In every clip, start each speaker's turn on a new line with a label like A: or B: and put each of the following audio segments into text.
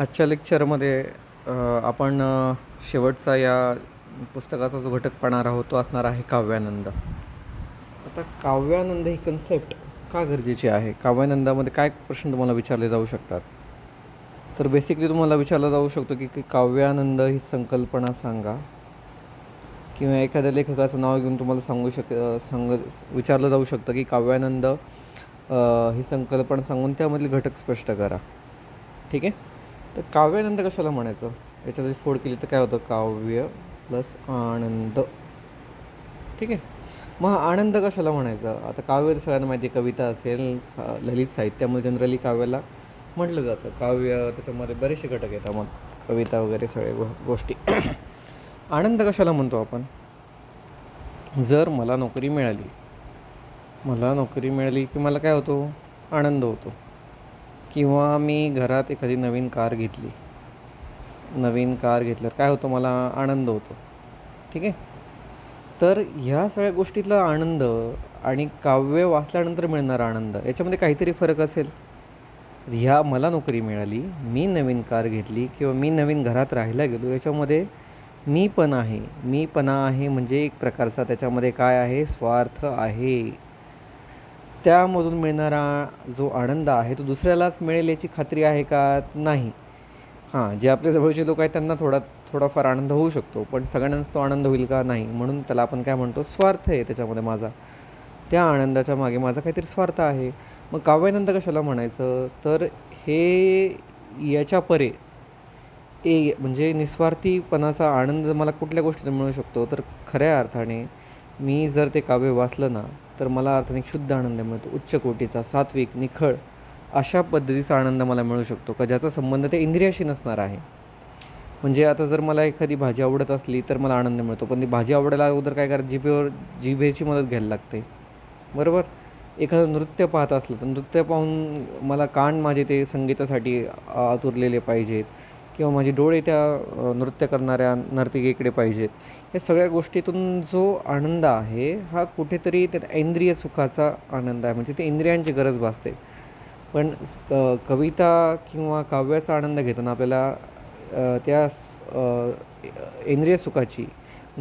A: आजच्या लेक्चरमध्ये आपण शेवटचा या पुस्तकाचा जो घटक पाहणार आहोत तो असणार आहे काव्यानंद. आता काव्यानंद ही कन्सेप्ट का गरजेची आहे? काव्यानंदामध्ये काय प्रश्न तुम्हाला विचारले जाऊ शकतात? तर बेसिकली तुम्हाला विचारलं जाऊ शकतो की की काव्यानंद ही संकल्पना सांगा. किंवा एखाद्या लेखकाचं नाव घेऊन तुम्हाला सांगू शक सांग विचारलं जाऊ शकतं की काव्यानंद ही संकल्पना सांगून त्यामधील घटक स्पष्ट करा. ठीक आहे? तर काव्यानंद कशाला म्हणायचं? याच्या जरी फोड केली तर काय होतं? काव्य प्लस आनंद. ठीक आहे? मग हा आनंद कशाला म्हणायचा? आता काव्य तर सगळ्यांना माहिती आहे कविता असेल सा ललित साहित्यामध्ये जनरली काव्याला म्हटलं जातं. काव्य त्याच्यामध्ये बरेचसे घटक येतात मग कविता वगैरे सगळे गो गोष्टी. आनंद कशाला म्हणतो आपण? जर मला नोकरी मिळाली मला नोकरी मिळाली की मला काय होतो? आनंद होतो. किंवा मी घरात एखादी नवीन कार घेतली. नवीन कार घेतल्यावर काय होतं? मला आनंद होतो. ठीक आहे? तर ह्या सगळ्या गोष्टीतला आनंद आणि काव्य वाचल्यानंतर मिळणारा आनंद याच्यामध्ये काहीतरी फरक असेल? ह्या मला नोकरी मिळाली मी नवीन कार घेतली किंवा मी नवीन घरात राहायला गेलो याच्यामध्ये मी पण आहे. मी पणा आहे म्हणजे एक प्रकारचा त्याच्यामध्ये काय आहे? स्वार्थ आहे. त्यामधून मिळणारा जो आनंद आहे तो दुसऱ्यालाच मिळेल याची खात्री आहे का? नाही. हां जे आपल्या जवळचे लोक आहेत त्यांना थोडा थोडाफार आनंद होऊ शकतो पण सगळ्यांनाच तो आनंद होईल का? नाही. म्हणून त्याला आपण काय म्हणतो? स्वार्थ आहे त्याच्यामध्ये माझा. त्या आनंदाच्या मागे माझा काहीतरी स्वार्थ आहे. मग काव्यानंद कशाला म्हणायचं? तर हे याच्या परे ए म्हणजे निस्वार्थीपणाचा आनंद मला कुठल्या गोष्टीतून मिळू शकतो? तर खऱ्या अर्थाने मी जर ते काव्य वाचलं ना तर मला अर्थाने एक शुद्ध आनंद मिळतो. उच्च कोटीचा सात्विक निखळ अशा पद्धतीचा आनंद मला मिळू शकतो का? ज्याचा संबंध त्या इंद्रियाशी नसणार आहे. म्हणजे आता जर मला एखादी भाजी आवडत असली तर मला आनंद मिळतो. पण ती भाजी आवडायला अगोदर काय करा जिभेवर जिभेची मदत घ्यायला लागते. बरोबर? एखादं नृत्य पाहत असलं तर नृत्य पाहून मला कान माझे ते संगीतासाठी आतुरलेले पाहिजेत. किंवा माझे डोळे त्या नृत्य करणाऱ्या नर्तिकेकडे पाहिजेत या सगळ्या गोष्टीतून जो आनंद आहे हा कुठेतरी त्या इंद्रिय सुखाचा आनंद आहे. म्हणजे ते इंद्रियांची गरज भासते. पण क कविता किंवा काव्याचा आनंद घेताना आपल्याला त्या इंद्रिय सुखाची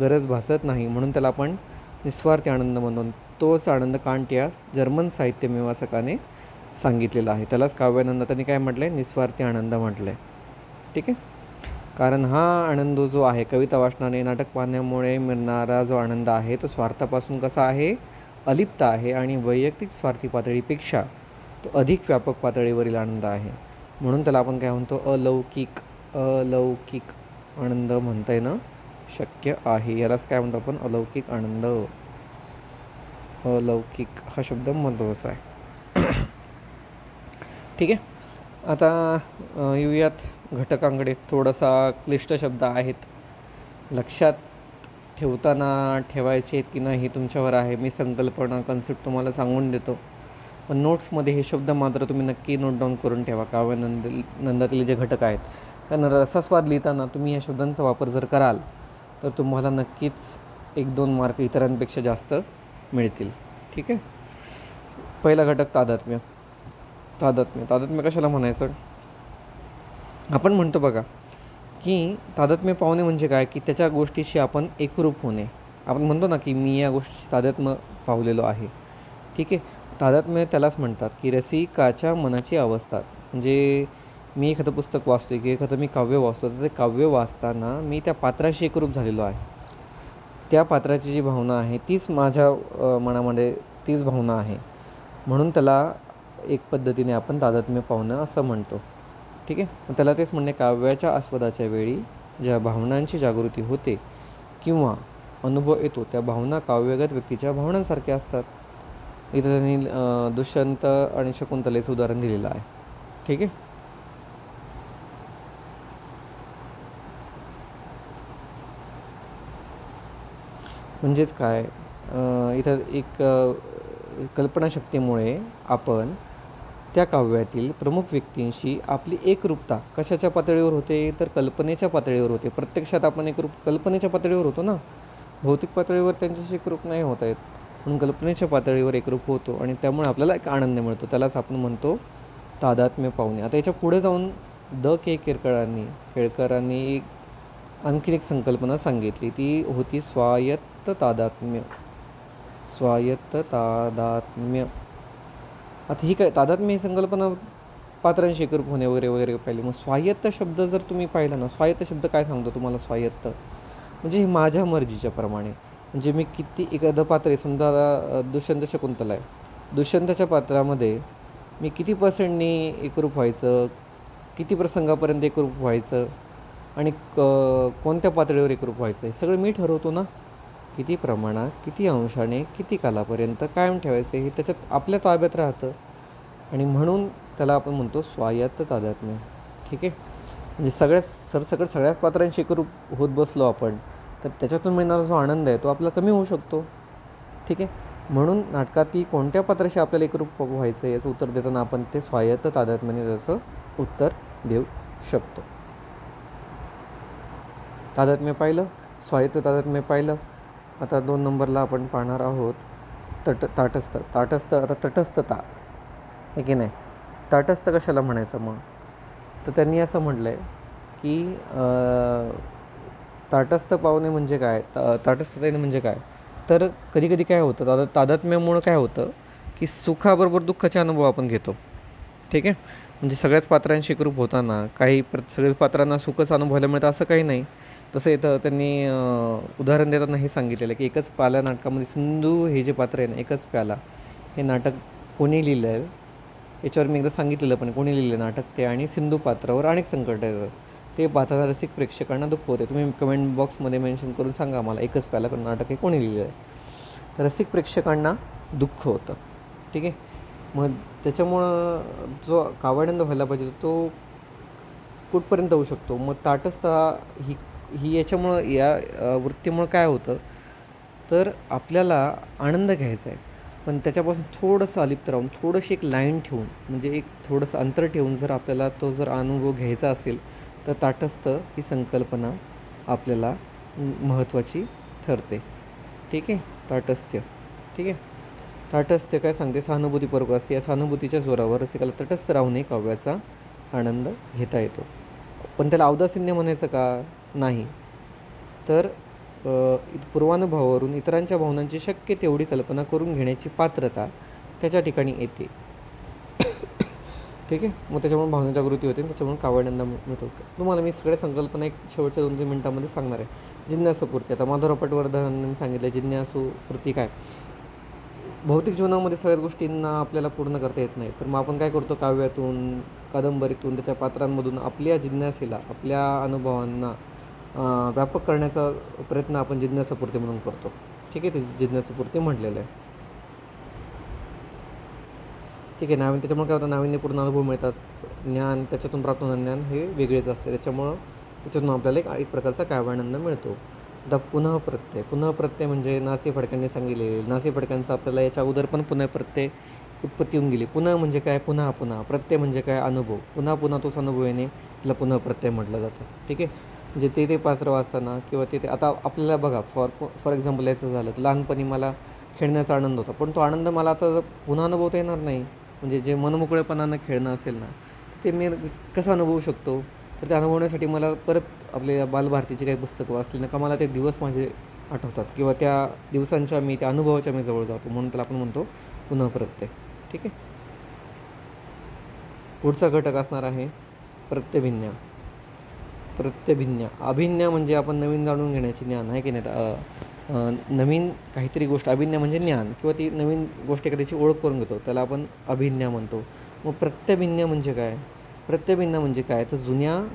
A: गरज भासत नाही. म्हणून त्याला आपण निस्वार्थी आनंद म्हणतो. तोच आनंद कांट या जर्मन साहित्य मीमांसकाने सांगितलेला आहे. त्यालाच काव्यानंद त्यांनी काय म्हटलं आहे निस्वार्थी आनंद म्हटलं आहे ठीक आहे? कारण हा आनंद जो आहे कविता वाचनाने नाटक पाहण्यामुळे मिळणारा जो आनंद आहे तो स्वार्थापासून कसा आहे? अलिप्त आहे आणि वैयक्तिक स्वार्थी पातळीपेक्षा तो अधिक व्यापक पातळीवरील आनंद आहे. म्हणून त्याला आपण काय म्हणतो? अलौकिक अलौकिक आनंद म्हणता येणं शक्य आहे. यालाच काय म्हणतो आपण? अलौकिक आनंद. अलौकिक हा शब्द महत्त्वाचा आहे. ठीक आहे? आता येऊयात. घटकांकडे थोडासा क्लिष्ट शब्द आहेत. लक्षात ठेवताना ठेवायचे आहेत की नाही हे तुमच्यावर आहे. मी संकल्पना कन्सेप्ट तुम्हाला सांगून देतो. पण नोट्समध्ये हे शब्द मात्र तुम्ही नक्की नोट डाऊन करून ठेवा. काव्यानंद नंदातील जे घटक आहेत. कारण रसास्वाद लिहिताना तुम्ही या शब्दांचा वापर जर कराल तर तुम्हाला नक्कीच एक दोन मार्क इतरांपेक्षा जास्त मिळतील. ठीक आहे? पहिला घटक तादात्म्य. तादात्म्य. तादात्म्य कशाला म्हणायचं? आपण म्हणतो बघा की तादात्म्य पावणे म्हणजे काय? की त्याच्या गोष्टीशी आपण एकरूप होणे. आपण म्हणतो ना की मी या गोष्टीशी तादात्म्य पावलेलो आहे. ठीक आहे? तादात्म्य त्यालाच म्हणतात की रसिकाच्या मनाची अवस्था. म्हणजे मी एखादं पुस्तक वाचतो की एखादं मी काव्य वाचतो तर ते काव्य वाचताना मी त्या पात्राशी एकरूप झालेलो आहे. त्या पात्राची जी भावना आहे तीच माझ्या मनामध्ये तीच भावना आहे. म्हणून त्याला एक पद्धतीने आपण तादात्म्य पाहुणं असं म्हणतो. ठीक आहे? मग त्याला तेच म्हणणे काव्याच्या आस्वादाच्या वेळी ज्या भावनांची जागृती होते किंवा अनुभव येतो त्या भावना काव्यगत व्यक्तीच्या भावनांसारख्या असतात. इथं त्यांनी दुष्यंत आणि शकुंतलेचं उदाहरण दिलेलं आहे. ठीक आहे? म्हणजेच काय? इथं एक कल्पनाशक्तीमुळे आपण त्या काव्यातील प्रमुख व्यक्तींशी आपली एकरूपता कशाच्या पातळीवर होते तर कल्पनेच्या पातळीवर होते. प्रत्यक्षात आपण एकरूप कल्पनेच्या पातळीवर होतो ना. भौतिक पातळीवर त्यांच्याशी एकरूप नाही होत आहेत म्हणून कल्पनेच्या पातळीवर एकरूप होतो आणि त्यामुळे आपल्याला एक आनंद मिळतो. त्यालाच आपण म्हणतो तादात्म्य पाहुणे. आता याच्यापुढे जाऊन द के केरकरांनी केळकरांनी एक आणखीन एक संकल्पना सांगितली. ती होती स्वायत्त तादात्म्य. स्वायत्त तादात्म्य. आता ही काय तादात्म्य ही संकल्पना पात्रांशी एकरूप होणे वगैरे वगैरे पाहिले. मग स्वायत्त शब्द जर तुम्ही पाहिला ना स्वायत्त शब्द काय सांगतो तुम्हाला स्वायत्त? म्हणजे हे माझ्या मर्जीच्या प्रमाणे. म्हणजे मी किती एखादं पात्र आहे समजा दुष्यंत शकुंतला आहे. दुष्यंताच्या पात्रामध्ये मी किती पर्सेंटनी एकरूप व्हायचं? किती प्रसंगापर्यंत एकरूप व्हायचं? आणि क कोणत्या पातळीवर एकरूप व्हायचं? हे सगळं मी ठरवतो ना. किती प्रमाणात किती अंशाने किती कालापर्यंत कायम ठेवायचे हे त्याच्यात आपल्या ताब्यात राहतं. आणि म्हणून त्याला आपण म्हणतो स्वायत्त तादात्म्य ठीक आहे? म्हणजे सगळ्याच सरसकट सगळ्याच पात्रांशी एकरूप होत बसलो आपण तर त्याच्यातून मिळणारा जो आनंद आहे तो आपला कमी होऊ शकतो. ठीक आहे? म्हणून नाटकातील कोणत्या पात्राशी आपल्याला एकरूप व्हायचं आहे याचं उत्तर देताना आपण ते स्वायत्त तादात्म्याने त्याचं उत्तर देऊ शकतो. तादात्म्य पाहिलं? स्वायत्त तादात्म्य पाहिलं? आता दोन नंबरला आपण पाहणार आहोत तट ताटस्थ ताटस्थ आता तटस्थता आहे की नाही? ताटस्थ कशाला म्हणायचं मग? तर त्यांनी असं म्हटलं आहे की ताटस्थ पावणे म्हणजे काय? ता ताटस्थतेने म्हणजे काय? तर कधी कधी काय होतं तादा तादात्म्यामुळं काय होतं की सुखाबरोबर दुःखाचे अनुभव आपण घेतो. ठीक आहे? म्हणजे सगळ्याच पात्रांशी एकरूप होताना काही प्र सगळ्याच पात्रांना सुखच अनुभवायला मिळतं असं काही नाही. तसं येतं त्यांनी उदाहरण देताना हे सांगितलेलं की एकच प्याला नाटकामध्ये सिंधू हे जे पात्र आहे ना एकच प्याला हे नाटक कोणी लिहिलं आहे याच्यावर मी एकदा सांगितलेलं पण कोणी लिहिलं नाटक ते आणि सिंधू पात्रावर अनेक संकट येतात. ते पाहताना रसिक प्रेक्षकांना दुःख होते तुम्ही कमेंट बॉक्समध्ये मेन्शन करून सांगा मला एकच प्याला नाटक हे कोणी लिहिलं आहे तर रसिक प्रेक्षकांना दुःख होतं. ठीक आहे? मग त्याच्यामुळं जो कावडंद व्हायला पाहिजे तो कुठपर्यंत होऊ शकतो? मग ताटस्था ही ही याच्यामुळं या वृत्तीमुळं काय होतं? तर आपल्याला आनंद घ्यायचा आहे. पण त्याच्यापासून थोडंसं अलिप्त राहून थोडंशी एक लाईन ठेवून म्हणजे एक थोडंसं अंतर ठेवून जर आपल्याला तो जर अनुभव घ्यायचा असेल तर ताटस्थ ही संकल्पना आपल्याला महत्त्वाची ठरते. ठीक आहे? ताटस्थ्य ठीक आहे? ताटस्थ्य काय सांगते? सहानुभूतीपूर्वक असते. या सहानुभूतीच्या जोरावर रसिकाला तटस्थ राहूनही काव्याचा आनंद घेता येतो. पण त्याला औदासीन्य म्हणायचं का? नाही. तर पूर्वानुभवावरून इतरांच्या भावनांची शक्य तेवढी कल्पना करून घेण्याची पात्रता त्याच्या ठिकाणी येते. ठीक आहे? मग त्याच्यामुळे भावना जागृती होते त्याच्यामुळे कावडनंदा मिळतो. तुम्हाला मी सगळ्या संकल्पना एक शेवटच्या दोन तीन मिनटामध्ये सांगणार आहे. जिज्ञासूपूर्ती आता माधवराव पटवर्धनांनी सांगितलं जिज्ञासूपूर्ती काय? भौतिक जीवनामध्ये सगळ्याच गोष्टींना आपल्याला पूर्ण करता येत नाही. तर मग आपण काय करतो? काव्यातून कादंबरीतून त्याच्या पात्रांमधून आपल्या जिज्ञासेला आपल्या अनुभवांना व्यापक करण्याचा प्रयत्न आपण जिज्ञासापूर्ती म्हणून करतो. ठीक आहे ते जिज्ञासापूर्ती म्हटलेलं आहे. ठीक आहे नाविन्य त्याच्यामुळे काय होतं नाविन्यपूर्ण अनुभव मिळतात. ज्ञान त्याच्यातून प्राप्त होणारं ज्ञान हे वेगळेच असते. त्याच्यामुळं त्याच्यातून आपल्याला एक एक प्रकारचा काव्यानंद मिळतो. आता पुन्हा प्रत्यय. पुन्हा प्रत्यय म्हणजे नासी फडक्यांनी सांगितले. नासी फडक्यांचा आपल्याला याच्या अगोदर पण पुन्हा प्रत्यय उत्पत्ती होऊन गेली. पुन्हा म्हणजे काय? पुन्हा पुन्हा प्रत्यय म्हणजे काय? अनुभव. पुन्हा पुन्हा तोच अनुभव येणे त्याला पुन्हा प्रत्यय म्हटलं जातं. ठीक आहे? जे ते ते पात्र वाचताना किंवा ते ते आता आपल्याला बघा फॉर फॉर एक्झाम्पल याचं झालं तर लहानपणी मला खेळण्याचा आनंद होता. पण तो आनंद मला आता पुन्हा अनुभवता येणार नाही. म्हणजे जे मनमोकळेपणानं खेळणं असेल ना ते मी कसं अनुभवू शकतो? तर ते अनुभवण्यासाठी मला परत आपल्या बालभारतीची काही पुस्तकं वाचली ना का मला ते दिवस माझे आठवतात. किंवा त्या दिवसांच्या मी त्या अनुभवाच्या मी जवळ जातो. म्हणून त्याला आपण म्हणतो पुन्हा प्रत्यय. ठीक आहे? पुढचा घटक असणार आहे प्रत्यभिज्ञा प्रत्यभिज्ञा. अभिज्ञा म्हणजे आपण नवीन जाणून घेण्याची ज्ञान आहे की नाही? नवीन काहीतरी गोष्ट अभिज्ञा म्हणजे ज्ञान किंवा ती नवीन गोष्ट एखाद्याची ओळख करून घेतो त्याला आपण अभिज्ञा म्हणतो. मग प्रत्यभिज्ञा म्हणजे काय? प्रत्यभिज्ञा म्हणजे काय? तर जुन्या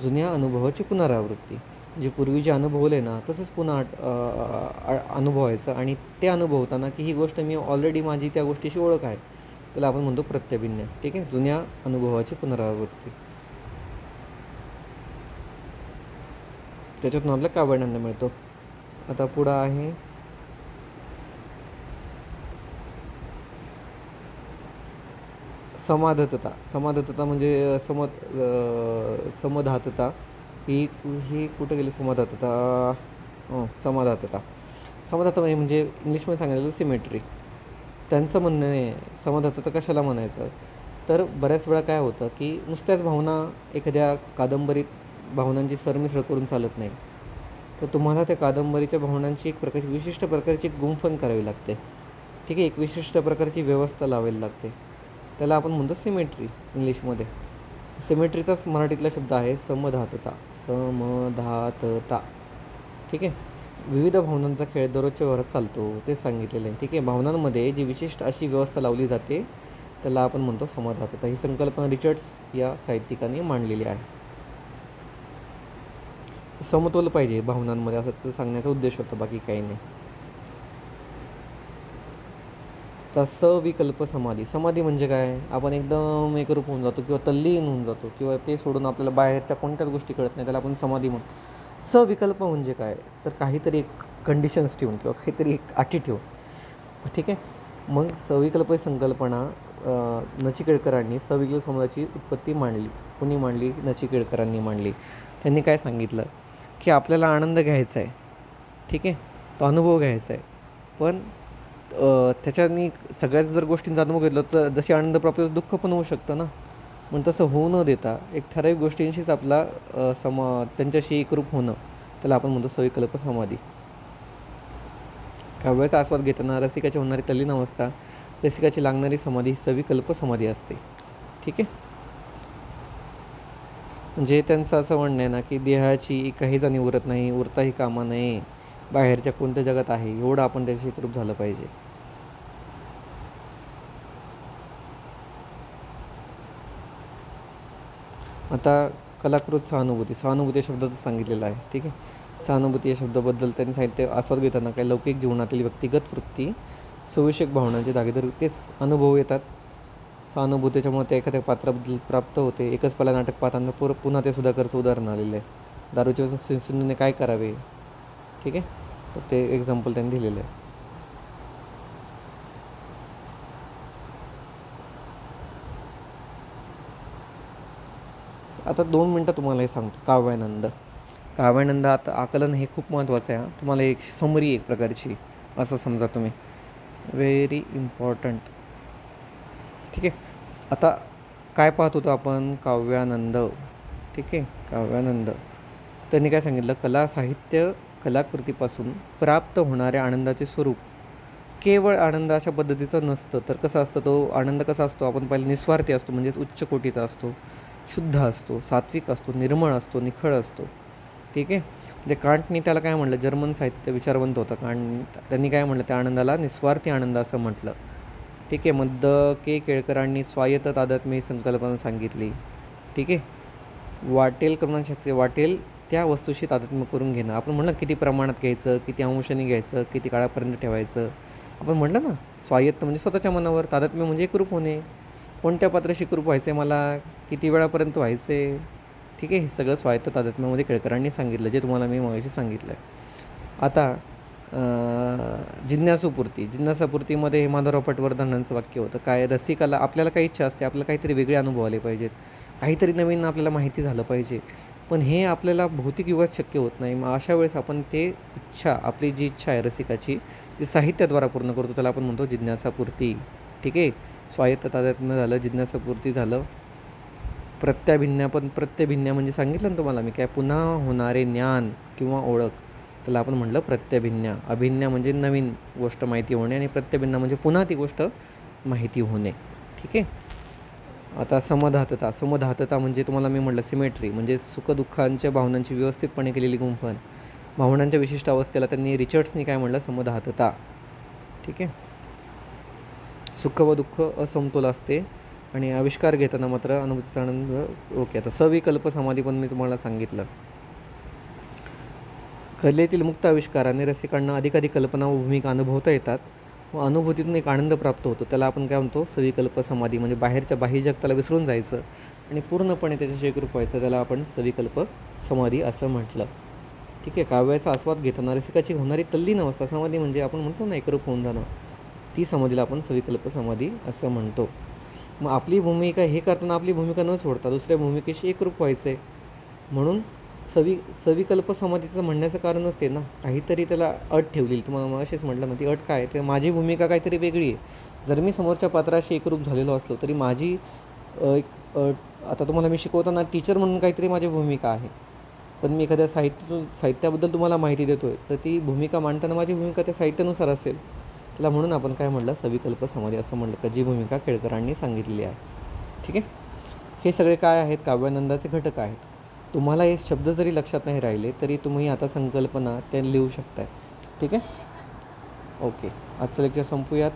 A: जुन्या अनुभवाची पुनरावृत्ती. जे पूर्वी जे अनुभवले ना तसंच पुन्हा आठ- अनुभवायचं आणि ते अनुभवताना की ही गोष्ट मी ऑलरेडी माझी त्या गोष्टीशी ओळख आहे. त्याला आपण म्हणतो प्रत्यभिज्ञा. ठीक आहे? जुन्या अनुभवाची पुनरावृत्ती. त्याच्यातून आपल्याला काव्यानंद मिळतो. आता पुढं आहे. समाधतता. समाधतता म्हणजे सम समधातता. ही ही कुठं गेली? समाधातता. समाधातता. समाधातता म्हणजे इंग्लिशमध्ये सांगितलेलं सिमेट्री त्यांचं म्हणणं आहे समाधातता कशाला म्हणायचं? तर बऱ्याच वेळा काय होतं की नुसत्याच भावना एखाद्या कादंबरीत भावनांची सरमिसळ करून चालत नाही. तर तुम्हाला त्या कादंबरीच्या भावनांची एक प्रकारची विशिष्ट प्रकारची गुंफण करावी लागते. ठीक आहे एक विशिष्ट प्रकारची व्यवस्था लावायला लागते. त्याला आपण म्हणतो सिमेट्री इंग्लिशमध्ये. सिमेट्रीचाच मराठीतला शब्द आहे समधातता. समधातता. ठीक आहे? विविध भावनांचा खेळ दररोजच्या वरात चालतो ते सांगितलेलं आहे. ठीक आहे? भावनांमध्ये जी विशिष्ट अशी व्यवस्था लावली जाते त्याला आपण म्हणतो समधातता. ही संकल्पना रिचर्ड्स या साहित्यिकाने मांडलेली आहे. समतोल पाहिजे भावनांमध्ये असं सांगण्याचा उद्देश होता बाकी काही नाही. तर सविकल्प समाधी. समाधी म्हणजे काय? आपण एकदम एकरूप होऊन जातो किंवा तल्लीन होऊन जातो किंवा ते सोडून आपल्याला बाहेरच्या कोणत्याच गोष्टी कळत नाही त्याला आपण समाधी म्हणतो. सविकल्प म्हणजे काय? तर काहीतरी एक कंडिशन्स ठेवून किंवा काहीतरी एक अटी ठेवून. ठीक आहे? मग सविकल्प ही संकल्पना नचिकेळकरांनी सविकल्प समाजाची उत्पत्ती मांडली. कुणी मांडली? नचिकेळकरांनी मांडली. त्यांनी काय सांगितलं? की आपल्याला आनंद घ्यायचा आहे. ठीक आहे? तो अनुभव घ्यायचा आहे. पण त्याच्यानी सगळ्याच जर गोष्टींचा अनुभव घेतला तर जशी आनंद प्राप्त दुःख पण होऊ शकतं ना? पण तसं होऊ न देता एक ठराविक गोष्टींशीच आपला समा त्यांच्याशी एकरूप होणं त्याला आपण म्हणतो सविकल्प समाधी. काव्याचा आस्वाद घेताना रसिकाची होणारी तल्लीन अवस्था रसिकाची लागणारी समाधी ही सविकल्प समाधी असते. ठीक आहे? म्हणजे त्यांचं असं म्हणणं आहे ना की देहाची काही जाणी उरत नाही उरताही कामा नये बाहेरच्या कोणत्या जगात आहे एवढं आपण त्याच्याशी एकरूप झालं पाहिजे. आता कलाकृत सहानुभूती सहानुभूती शब्दातच सांगितलेलं आहे ठीक आहे? सहानुभूती या शब्दाबद्दल त्यांनी साहित्य आस्वाद घेताना काही लौकिक जीवनातील व्यक्तिगत वृत्ती सुविषयक भावनांचे धागेदार तेच अनुभव येतात. सहानुभूतीच्यामुळे ते एखाद्या पात्राबद्दल प्राप्त होते. एकच पला नाटक पाहताना पुर पुन्हा ते सुधाकरचं उदाहरण आलेलं आहे. दारूच्या सिंधूने काय करावे? ठीक आहे? तर ते एक्झाम्पल त्यांनी दिलेलं आहे. आता दोन मिनटं तुम्हाला हे सांगतो. काव्यानंद. काव्यानंद आता आकलन हे खूप महत्त्वाचं आहे तुम्हाला एक समरी एक प्रकारची असं समजा तुम्ही. व्हेरी इम्पॉर्टंट ठीक आहे? आता काय पाहत होतो आपण? काव्यानंद. ठीक आहे? काव्यानंद. त्यांनी काय सांगितलं? कला साहित्य कलाकृतीपासून प्राप्त होणाऱ्या आनंदाचे स्वरूप. केवळ आनंद अशा पद्धतीचं नसतं. तर कसं असतं तो? आनंद कसा असतो? आपण पहिले निस्वार्थी असतो म्हणजेच उच्च कोटीचा असतो शुद्ध असतो सात्विक असतो निर्मळ असतो निखळ असतो. ठीक आहे? म्हणजे कांटनी त्याला काय म्हटलं? जर्मन साहित्य विचारवंत होतं. कांट त्यांनी काय म्हटलं? त्या आनंदाला निस्वार्थी आनंद असं म्हटलं. ठीक आहे मद्द के केळकरांनी स्वायत्त तादात्म्य ही संकल्पना सांगितली. ठीक आहे? वाटेल करणशक्ती वाटेल त्या वस्तूशी तादात्म्य करून घेणं. आपण म्हणलं किती प्रमाणात घ्यायचं किती अंशाने घ्यायचं किती काळापर्यंत ठेवायचं. आपण म्हटलं ना स्वायत्त म्हणजे स्वतःच्या मनावर तादात्म्य म्हणजे एकरूप होणे. कोणत्या पात्राशी एकरूप व्हायचं आहे मला? किती वेळापर्यंत व्हायचं आहे ठीक आहे हे सगळं स्वायत्त तादात्म्यामध्ये म्हणजे केळकरांनी सांगितलं जे तुम्हाला मी मगाशी सांगितलं आहे आता जिज्ञासूपूर्ती. जिज्ञासापूर्तीमध्ये हे माधवराव पटवर्धनांचं वाक्य होतं काय रसिकाला आपल्याला काही इच्छा असते आपल्याला काहीतरी वेगळे अनुभव आले पाहिजेत. काहीतरी नवीन आपल्याला माहिती झालं पाहिजे. पण हे आपल्याला भौतिक युगात शक्य होत नाही. मग अशा वेळेस आपण ते इच्छा आपली जी इच्छा आहे रसिकाची ती साहित्याद्वारा पूर्ण करतो. त्याला आपण म्हणतो जिज्ञासापूर्ती. ठीक आहे? स्वायत्त तादात्म्य झालं जिज्ञासापूर्ती झालं. प्रत्याभिन्या पण प्रत्यभिन्या म्हणजे सांगितलं ना तुम्हाला मी काय? पुन्हा होणारे ज्ञान किंवा ओळख. त्याला आपण म्हटलं प्रत्यभिन्न अभिन्या म्हणजे नवीन गोष्ट माहिती होणे आणि प्रत्यभिन्या म्हणजे पुन्हा ती गोष्ट माहिती होणे. ठीक आहे? आता समधातता. समधातता म्हणजे तुम्हाला मी म्हटलं सिमेट्री म्हणजे सुखदुःखांच्या भावनांची व्यवस्थितपणे केलेली गुंफण भावनांच्या विशिष्ट अवस्थेला त्यांनी रिचर्ड्सनी काय म्हटलं? समधातता. ठीक आहे? सुख व दुःख असमतोल असते आणि आविष्कार घेताना मात्र अनुभूतीचा आनंद ओके आता सविकल्प समाधी पण मी तुम्हाला सांगितलं. कलेतील मुक्त आविष्काराने रसिकांना अधिकाधिक कल्पना व भूमिका अनुभवता येतात व अनुभूतीतून एक आनंद प्राप्त होतो. त्याला आपण काय म्हणतो? सविकल्प समाधी म्हणजे बाहेरच्या बाह्य जगताला विसरून जायचं आणि पूर्णपणे त्याच्याशी एकरूप व्हायचं. त्याला आपण सविकल्प समाधी असं म्हटलं. ठीक आहे काव्याचा आस्वाद घेताना रसिकाची होणारी तल्लीन अवस्था समाधी म्हणजे आपण म्हणतो ना एकरूप होऊन जाणं. ती समाधीला आपण सविकल्प समाधी असं म्हणतो. मग आपली भूमिका हे करताना आपली भूमिका न सोडता दुसऱ्या भूमिकेशी एकरूप व्हायचं आहे म्हणून सवि सविकल्प समाधीचं म्हणण्याचं कारण असते ना. काहीतरी त्याला अट ठेवली तुम्हाला मग असेच म्हटलं ना ती अट काय तर माझी भूमिका काहीतरी वेगळी आहे. जर मी समोरच्या पात्राशी एकरूप झालेलो असलो तरी माझी एक आता तुम्हाला मी शिकवताना टीचर म्हणून काहीतरी माझी भूमिका आहे. पण मी एखाद्या साहित्य साहित्याबद्दल तुम्हाला माहिती देतो आहे तर ती भूमिका मांडताना माझी भूमिका त्या साहित्यानुसार असेल. त्याला म्हणून आपण काय म्हटलं? सविकल्प समाधी असं म्हटलं का? जी भूमिका केळकरांनी सांगितलेली आहे. ठीक आहे? हे सगळे काय आहेत? काव्यानंदाचे घटक आहेत. तुम्हाला हे शब्द जरी लक्षात नाही राहिले तरी तुम्ही आता संकल्पना त्या लिहू शकताय. ठीक आहे? ओके. आजचं लेक्चर संपूयात.